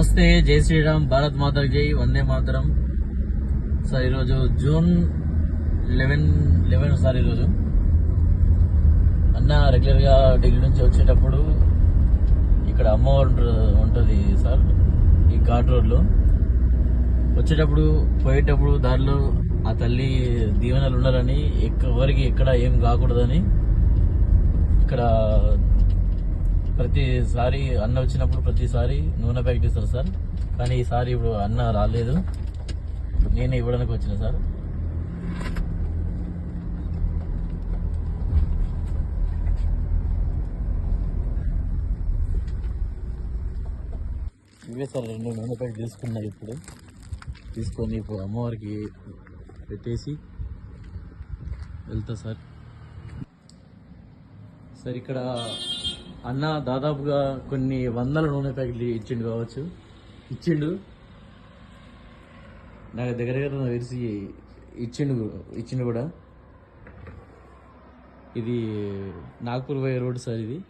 నమస్తే జై శ్రీరామ్ భారత్ మాతర్ జై వందే మాతరం. సార్ ఈరోజు జూన్ లెవెన్ లెవెన్ సార్ ఈరోజు. అన్న రెగ్యులర్గా డిగ్రీ నుంచి వచ్చేటప్పుడు ఇక్కడ అమ్మవారు ఉంటుంది సార్ ఈ ఘాట్ రోడ్లో. వచ్చేటప్పుడు పోయేటప్పుడు దారిలో ఆ తల్లి దీవెనలు ఉండాలని ఎక్క- ఎవరికి ఎక్కడ ఏం కాకూడదని ఇక్కడ ప్రతిసారి అన్న వచ్చినప్పుడు ప్రతిసారి నూనె ప్యాకెట్ ఇస్తారు సార్. కానీ ఈసారి ఇప్పుడు అన్న రాలేదు. నేనే ఇవ్వడానికి వచ్చిన సార్. ఇవే సార్ రెండు నూనె ప్యాకెట్ తీసుకున్నా ఇప్పుడు. తీసుకొని ఇప్పుడు అమ్మవారికి పెట్టేసి వెళ్తా సార్. సార్ ఇక్కడ అన్న దాదాపుగా కొన్ని వందల నూనె ప్యాకెట్లు ఇచ్చిండు కావచ్చు. ఇచ్చిండు. నాకు దగ్గర దగ్గర నాకు తెలిసి ఇచ్చిండు ఇచ్చిండు కూడా. ఇది నాగ్పూర్ పోయే రోడ్ సార్ ఇది.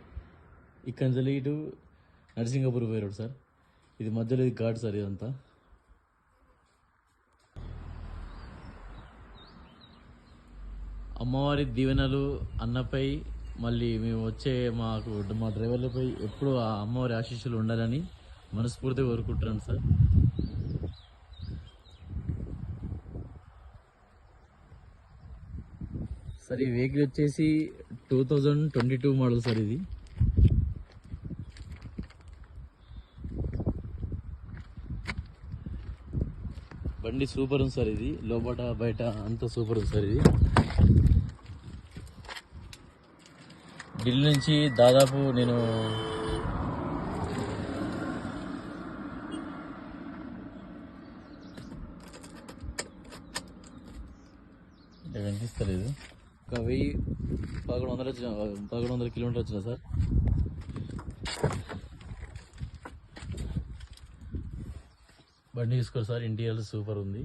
ఇక్కడ నుంచి ఇటు నరసింగపూర్ పోయే రోడ్ సార్. ఇది మధ్యలో ఇది ఘాట్ సార్ ఇదంతా. అమ్మవారి దీవెనలు అన్నపై మళ్ళీ మేము వచ్చే మాకు మా డ్రైవర్లపై ఎప్పుడు ఆ అమ్మవారి ఆశీస్సులు ఉండాలని మనస్ఫూర్తిగా కోరుకుంటున్నాను సార్. సార్ ఈ వెహికల్ వచ్చేసి two thousand twenty two model sir ఇది. బండి సూపర్ ఉంది సార్ ఇది. లోపల బయట అంత సూపర్ ఉంది సార్ ఇది. ఢిల్లీ నుంచి దాదాపు నేను అంటే వినిపిస్తలేదు ఒక వెయ్యి పదకొండు వందలు వచ్చిన పదకొండు వందల కిలోమీటర్ వచ్చిన సార్. బండి తీసుకోరు సార్ ఇంటీరియర్ సూపర్ ఉంది.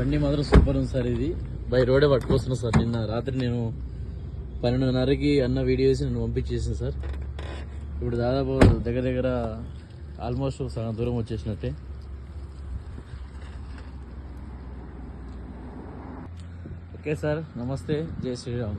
బండి మాత్రం సూపర్ ఉంది సార్ ఇది. బై రోడే పట్టుకొస్తున్నా సార్. నిన్న రాత్రి నేను పన్నెండున్నరకి అన్న వీడియో వేసి నేను పంపించేసాను సార్. ఇప్పుడు దాదాపు దగ్గర దగ్గర ఆల్మోస్ట్ సగం దూరం వచ్చేసినట్టే. Okay sir. నమస్తే. జై శ్రీరామ్.